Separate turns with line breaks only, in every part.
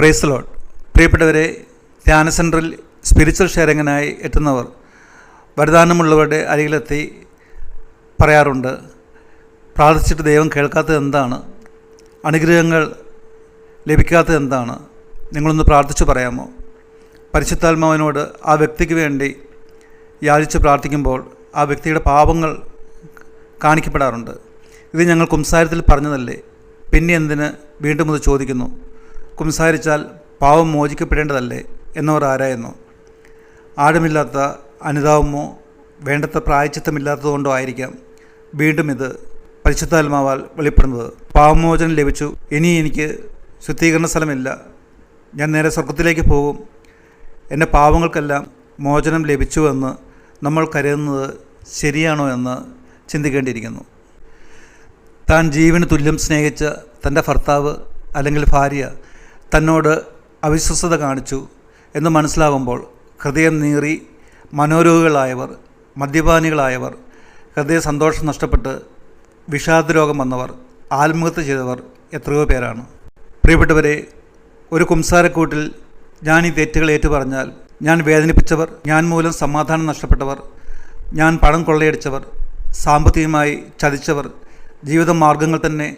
Price load പ്രിയപ്പെട്ടവരെ ധ്യാന സെന്ററിൽ സ്പിരിച്വൽ ഷെയറിങ്ങിനായി എത്തുന്നവർ വരദാനമുള്ളവരുടെ അരികിലെത്തി പറയാറുണ്ട് പ്രാർത്ഥിച്ചിട്ട് ദൈവം കേൾക്കാത്തത് എന്താണ്? അനുഗ്രഹങ്ങൾ ലഭിക്കാത്തത് എന്താണ്? നിങ്ങളൊന്ന് പ്രാർത്ഥിച്ചു പറയാമോ? പരിശുദ്ധാത്മാവിനോട് ആ വ്യക്തിക്ക് വേണ്ടി യാചിച്ച് പ്രാർത്ഥിക്കുമ്പോൾ ആ വ്യക്തിയുടെ പാപങ്ങൾ കാണിക്കപ്പെടാറുണ്ട്. ഇത് ഞങ്ങൾ കുംസാരത്തിൽ പറഞ്ഞതല്ലേ? പിന്നെ എന്തിന് വീണ്ടും ഇത് ചോദിക്കുന്നു? കുംസാരിച്ചാൽ പാവം മോചിക്കപ്പെടേണ്ടതല്ലേ? എന്നവർ ആരായുന്നു? ആഴമില്ലാത്ത അനുതാപമോ വേണ്ടത്ര പ്രായച്ചിത്തമില്ലാത്തതുകൊണ്ടോ ആയിരിക്കാം വീണ്ടും ഇത് പരിശുദ്ധാത്മാവാൽ വെളിപ്പെടുന്നത്. പാവമോചനം ലഭിച്ചു. ഇനി എനിക്ക് ശുദ്ധീകരണ സ്ഥലമില്ല ഞാൻ നേരെ സ്വർഗത്തിലേക്ക് പോകും. എന്റെ പാവങ്ങൾക്കെല്ലാം മോചനം ലഭിച്ചു എന്ന് നമ്മൾ കരുതുന്നത് ശരിയാണോ എന്ന് ചിന്തിക്കേണ്ടിയിരിക്കുന്നു. താൻ ജീവന് തുല്യം സ്നേഹിച്ച തന്റെ ഭർത്താവ് അല്ലെങ്കിൽ ഭാര്യ തന്നോട് അവിശ്വസത കാണിച്ചു എന്ന് മനസ്സിലാകുമ്പോൾ ഹൃദയം നീറി മനോരോഗികളായവർ മദ്യപാനികളായവർ ഹൃദയ സന്തോഷം നഷ്ടപ്പെട്ട് വിഷാദരോഗം വന്നവർ ആത്മഹത്യ ചെയ്തവർ എത്രയോ പേരാണ്. പ്രിയപ്പെട്ടവരെ ഒരു കുംസാരക്കൂട്ടിൽ ഞാൻ ഈ തെറ്റുകൾ ഏറ്റുപറഞ്ഞാൽ ഞാൻ വേദനിപ്പിച്ചവർ ഞാൻ മൂലം സമാധാനം നഷ്ടപ്പെട്ടവർ ഞാൻ പണം കൊള്ളയടിച്ചവർ സാമ്പത്തികമായി ചതിച്ചവർ ജീവിത മാർഗങ്ങൾ തന്നെ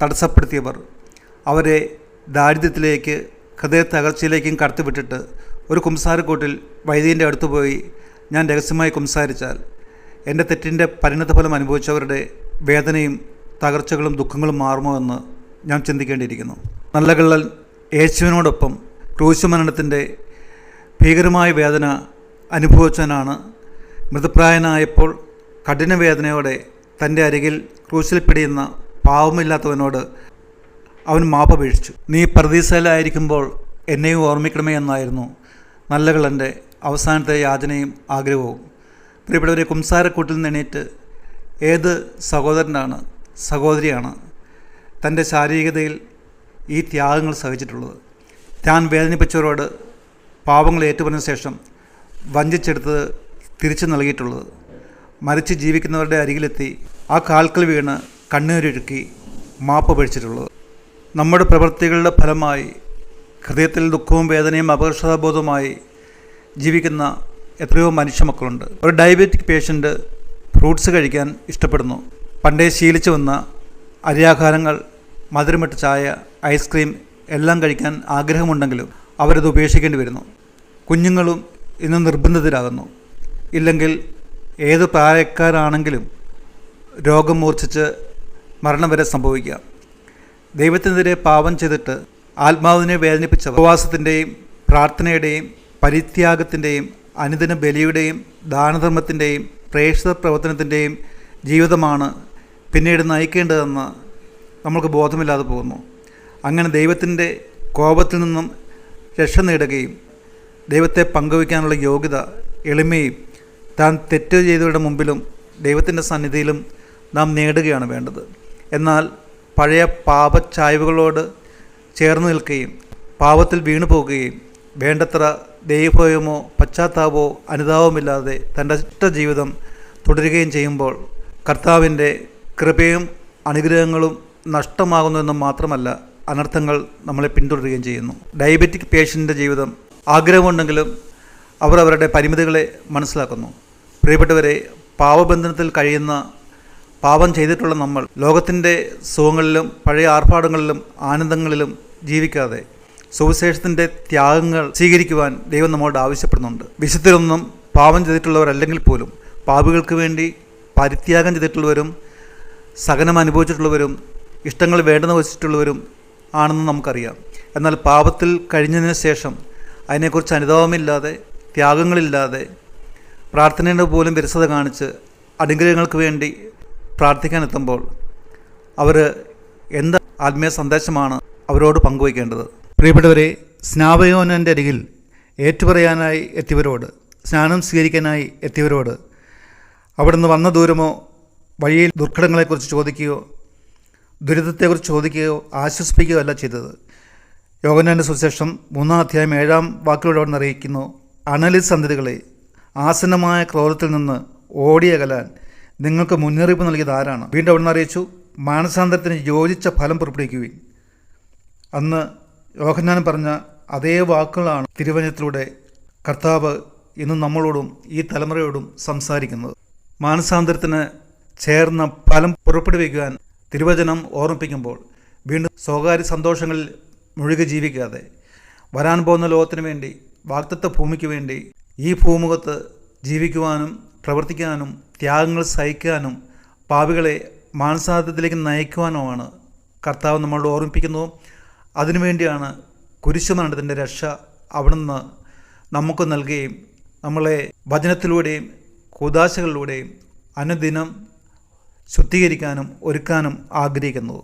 തടസ്സപ്പെടുത്തിയവർ അവരെ ദാരിദ്ര്യത്തിലേക്ക് ഹൃദയ തകർച്ചയിലേക്കും കടത്തിവിട്ടിട്ട് ഒരു കുംസാരക്കൂട്ടിൽ വൈദ്യന്റെ അടുത്ത് പോയി ഞാൻ രഹസ്യമായി കുംസാരിച്ചാൽ എന്റെ തെറ്റിന്റെ പരിണതഫലം അനുഭവിച്ചവരുടെ വേദനയും തകർച്ചകളും ദുഃഖങ്ങളും മാറുമോ എന്ന് ഞാൻ ചിന്തിക്കേണ്ടിയിരിക്കുന്നു. നല്ല കള്ളൽ യേശുവിനോടൊപ്പം ക്രൂശുമരണത്തിന്റെ ഭീകരമായ വേദന അനുഭവിച്ചവനാണ്. മൃതപ്രായനായപ്പോൾ കഠിനവേദനയോടെ തന്റെ അരികിൽ ക്രൂശിൽ പിടിയുന്ന പാവമില്ലാത്തവനോട് അവൻ മാപ്പപേക്ഷിച്ചു നീ പ്രതീക്ഷയിലായിരിക്കുമ്പോൾ എന്നെയും ഓർമ്മിക്കണമേ എന്നായിരുന്നു നല്ല കള്ളന്റെ അവസാനത്തെ യാചനയും ആഗ്രഹവും. പ്രിയപ്പെട്ടവരെ കുംസാരക്കൂട്ടിൽ നിന്ന് എണീറ്റ് ഏത് സഹോദരനാണ് സഹോദരിയാണ് തന്റെ ശാരീരികതയിൽ ഈ ത്യാഗങ്ങൾ സഹിച്ചിട്ടുള്ളത്? താൻ വേദനിപ്പിച്ചവരോട് പാവങ്ങൾ ഏറ്റുപറഞ്ഞ ശേഷം വഞ്ചിച്ചെടുത്ത് തിരിച്ചു നൽകിയിട്ടുള്ളത്. മരിച്ച് ജീവിക്കുന്നവരുടെ അരികിലെത്തി ആ കാൽക്കൽ വീണ് കണ്ണീരൊഴുക്കി മാപ്പ് പഴിച്ചിട്ടുള്ളത് നമ്മുടെ പ്രവൃത്തികളുടെ ഫലമായി ഹൃദയത്തിൽ ദുഃഖവും വേദനയും അപകർഷതാബോധവുമായി ജീവിക്കുന്ന എത്രയോ മനുഷ്യമക്കളുണ്ട്. ഒരു ഡയബറ്റിക് പേഷ്യന്റ് ഫ്രൂട്ട്സ് കഴിക്കാൻ ഇഷ്ടപ്പെടുന്നു. പണ്ടേ ശീലിച്ചു വന്ന അരിയാഹാരങ്ങൾ മധുരമിട്ട ചായ ഐസ്ക്രീം എല്ലാം കഴിക്കാൻ ആഗ്രഹമുണ്ടെങ്കിലും അവരത് ഉപേക്ഷിക്കേണ്ടി വരുന്നു. കുഞ്ഞുങ്ങളും ഇന്ന് നിർബന്ധിതരാകുന്നു. ഇല്ലെങ്കിൽ ഏത് പ്രായക്കാരാണെങ്കിലും രോഗം മൂർച്ഛിച്ച് മരണം വരെ സംഭവിക്കാം. ദൈവത്തിനെതിരെ പാപം ചെയ്തിട്ട് ആത്മാവിനെ വേദനിപ്പിച്ച ഉപവാസത്തിന്റെയും പ്രാർത്ഥനയുടെയും പരിത്യാഗത്തിന്റെയും അനുദിന ബലിയുടെയും ദാനധർമ്മത്തിന്റെയും പ്രേക്ഷിത പ്രവർത്തനത്തിന്റെയും ജീവിതമാണ് പിന്നീട് നയിക്കേണ്ടതെന്ന് നമുക്ക് ബോധമില്ലാതെ പോകുന്നു. അങ്ങനെ ദൈവത്തിന്റെ കോപത്തിൽ നിന്നും രക്ഷ നേടുകയും ദൈവത്തെ പങ്കുവയ്ക്കാനുള്ള യോഗ്യത എളിമയും താൻ തെറ്റ് ചെയ്തവരുടെ മുമ്പിലും ദൈവത്തിന്റെ സന്നിധിയിലും നാം നേടുകയാണ് വേണ്ടത്. എന്നാൽ പഴയ പാപച്ചായ്വുകളോട് ചേർന്ന് നിൽക്കുകയും പാപത്തിൽ വീണു പോകുകയും വേണ്ടത്ര ദൈവഭയമോ പശ്ചാത്താപമോ അനുതാപമില്ലാതെ തന്റെ ഇഷ്ടജീവിതം തുടരുകയും ചെയ്യുമ്പോൾ കർത്താവിന്റെ കൃപയും അനുഗ്രഹങ്ങളും നഷ്ടമാകുന്നുവെന്നും മാത്രമല്ല അനർത്ഥങ്ങൾ നമ്മളെ പിന്തുടരുകയും ചെയ്യുന്നു. ഡയബറ്റിക് പേഷ്യന്റെ ജീവിതം ആഗ്രഹമുണ്ടെങ്കിലും അവർ അവരുടെ പരിമിതികളെ മനസ്സിലാക്കുന്നു. പ്രിയപ്പെട്ടവരെ പാവബന്ധനത്തിൽ കഴിയുന്ന പാപം ചെയ്തിട്ടുള്ള നമ്മൾ ലോകത്തിന്റെ സുഖങ്ങളിലും പഴയ ആർഭാടങ്ങളിലും ആനന്ദങ്ങളിലും ജീവിക്കാതെ സുവിശേഷത്തിന്റെ ത്യാഗങ്ങൾ സ്വീകരിക്കുവാൻ ദൈവം നമ്മോട് ആവശ്യപ്പെടുന്നുണ്ട്. വിശുദ്ധരൊന്നും പാപം ചെയ്തിട്ടുള്ളവരല്ലെങ്കിൽ പോലും പാപികൾക്ക് വേണ്ടി പരിത്യാഗം ചെയ്തിട്ടുള്ളവരും സഹനം അനുഭവിച്ചിട്ടുള്ളവരും ഇഷ്ടങ്ങൾ വേണ്ടെന്ന് വച്ചിട്ടുള്ളവരും ആണെന്ന് നമുക്കറിയാം. എന്നാൽ പാപത്തിൽ കഴിഞ്ഞതിന് ശേഷം അതിനെക്കുറിച്ച് അനുതാപമില്ലാതെ ത്യാഗങ്ങളില്ലാതെ പ്രാർത്ഥനയുടെ പോലും വിരസത കാണിച്ച് അനുഗ്രഹങ്ങൾക്ക് വേണ്ടി പ്രാർത്ഥിക്കാൻ എത്തുമ്പോൾ അവർ എന്ത് ആത്മീയ സന്ദേശമാണ് അവരോട് പങ്കുവയ്ക്കേണ്ടത്? പ്രിയപ്പെട്ടവരെ സ്നാപയോനന്റെ അരികിൽ ഏറ്റുപറയാനായി എത്തിയവരോട് സ്നാനം സ്വീകരിക്കാനായി എത്തിയവരോട് അവിടുന്ന് വന്ന ദൂരമോ വഴിയിൽ ദുർഘടങ്ങളെക്കുറിച്ച് ചോദിക്കുകയോ ദുരിതത്തെക്കുറിച്ച് ചോദിക്കുകയോ ആശ്വസിപ്പിക്കുകയോ അല്ല ചെയ്തത്. യോഗനാന്റെ സുശേഷം മൂന്നാം അധ്യായം ഏഴാം വാക്കിലൂടെ അവിടെ അറിയിക്കുന്നു അണലി സന്ധതികളെ ആസന്നമായ ക്രോധത്തിൽ നിന്ന് ഓടിയകലാൻ നിങ്ങൾക്ക് മുന്നറിയിപ്പ് നൽകിയത് ആരാണ്? വീണ്ടും അവിടുന്ന് അറിയിച്ചു മാനസാന്തരത്തിന് യോജിച്ച ഫലം പുറപ്പെടുവിക്കുവിൻ. അന്ന് യോഹന്നാൻ പറഞ്ഞ അതേ വാക്കുകളാണ് തിരുവചനത്തിലൂടെ കർത്താവ് ഇന്ന് നമ്മളോടും ഈ തലമുറയോടും സംസാരിക്കുന്നത്. മാനസാന്തരത്തിന് ചേർന്ന ഫലം പുറപ്പെടുവിക്കുവാൻ തിരുവചനം ഓർമ്മിപ്പിക്കുമ്പോൾ വീണ്ടും സ്വകാര്യ സന്തോഷങ്ങളിൽ മുഴുകി ജീവിക്കാതെ വരാൻ പോകുന്ന ലോകത്തിന് വേണ്ടി വാക്തത്വ ഭൂമിക്ക് വേണ്ടി ഈ ഭൂമുഖത്ത് ജീവിക്കുവാനും പ്രവർത്തിക്കാനും ത്യാഗങ്ങൾ സഹിക്കാനും പാപികളെ നയിക്കുവാനോ ആണ് കർത്താവ് നമ്മളോട് ഓർമ്മിപ്പിക്കുന്നു. അതിനുവേണ്ടിയാണ് കുരിശുമരണത്തിന്റെ രക്ഷ അവിടുന്ന് നമുക്ക് നൽകുകയും നമ്മളെ വചനത്തിലൂടെയും കൂതാശകളിലൂടെയും അനുദിനം ശുദ്ധീകരിക്കാനും ഒരുക്കാനും ആഗ്രഹിക്കുന്നത്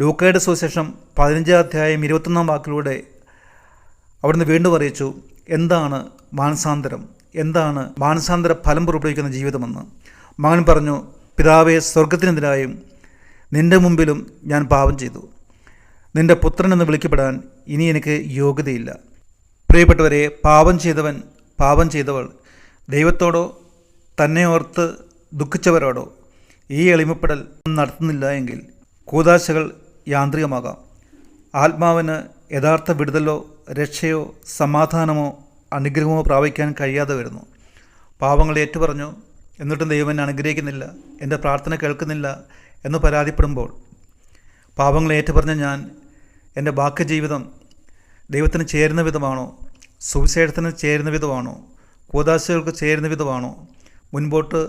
ലൂക്കയുടെ സുവിശേഷം പതിനഞ്ചാം അധ്യായം ഇരുപത്തൊന്നാം വാക്കിലൂടെ അവിടുന്ന് വീണ്ടും അറിയിച്ചു എന്താണ് മാനസാന്തരം? എന്താണ് മാനസാന്തര ഫലം പുറപ്പെടുവിക്കുന്ന ജീവിതമെന്ന്. മകൻ പറഞ്ഞു പിതാവെ സ്വർഗത്തിനെതിരായും നിന്റെ മുമ്പിലും ഞാൻ പാപം ചെയ്തു. നിന്റെ പുത്രൻ എന്ന് വിളിക്കപ്പെടാൻ ഇനി എനിക്ക് യോഗ്യതയില്ല. പ്രിയപ്പെട്ടവരെ പാപം ചെയ്തവൻ പാപം ചെയ്തവൾ ദൈവത്തോടോ തന്നെ ഓർത്ത് ദുഃഖിച്ചവരോടോ ഈ എളിമപ്പെടൽ നടത്തുന്നില്ല എങ്കിൽ കൂതാശകൾ യാന്ത്രികമാകാം. ആത്മാവിന് യഥാർത്ഥ വിടുതലോ രക്ഷയോ സമാധാനമോ അനുഗ്രഹമോ പ്രാപിക്കാൻ കഴിയാതെ വരുന്നു. പാവങ്ങൾ ഏറ്റുപറഞ്ഞു എന്നിട്ടും ദൈവം എന്നെ അനുഗ്രഹിക്കുന്നില്ല എന്റെ പ്രാർത്ഥന കേൾക്കുന്നില്ല എന്ന് പരാതിപ്പെടുമ്പോൾ പാവങ്ങൾ ഏറ്റുപറഞ്ഞ ഞാൻ എന്റെ ബാക്കി ജീവിതം ദൈവത്തിന് ചേരുന്ന വിധമാണോ? സുവിശേഷത്തിന് ചേരുന്ന വിധമാണോ? കൂതാശകൾക്ക് ചേരുന്ന വിധമാണോ? മുൻപോട്ട്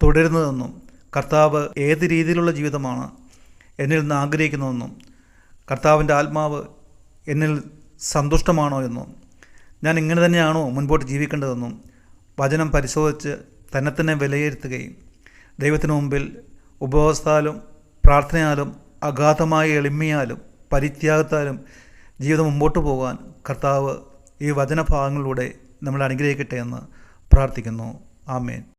തുടരുന്നതെന്നും കർത്താവ് ഏത് രീതിയിലുള്ള ജീവിതമാണ് എന്നിൽ നിന്ന് ആഗ്രഹിക്കുന്നതെന്നും കർത്താവിന്റെ ആത്മാവ് എന്നിൽ സന്തുഷ്ടമാണോ എന്നും. ഞാൻ ഇങ്ങനെ തന്നെയാണോ മുൻപോട്ട് ജീവിക്കേണ്ടതെന്നും വചനം പരിശോധിച്ച് തന്നെ തന്നെ വിലയിരുത്തുകയും ദൈവത്തിന് മുമ്പിൽ ഉപവാസത്താലും പ്രാർത്ഥനയാലും അഗാധമായ എളിമയാലും പരിത്യാഗത്താലും ജീവിതം മുമ്പോട്ട് പോകാൻ കർത്താവ് ഈ വചനഭാഗങ്ങളിലൂടെ നമ്മളെ അനുഗ്രഹിക്കട്ടെ എന്ന് പ്രാർത്ഥിക്കുന്നു. ആമേൻ.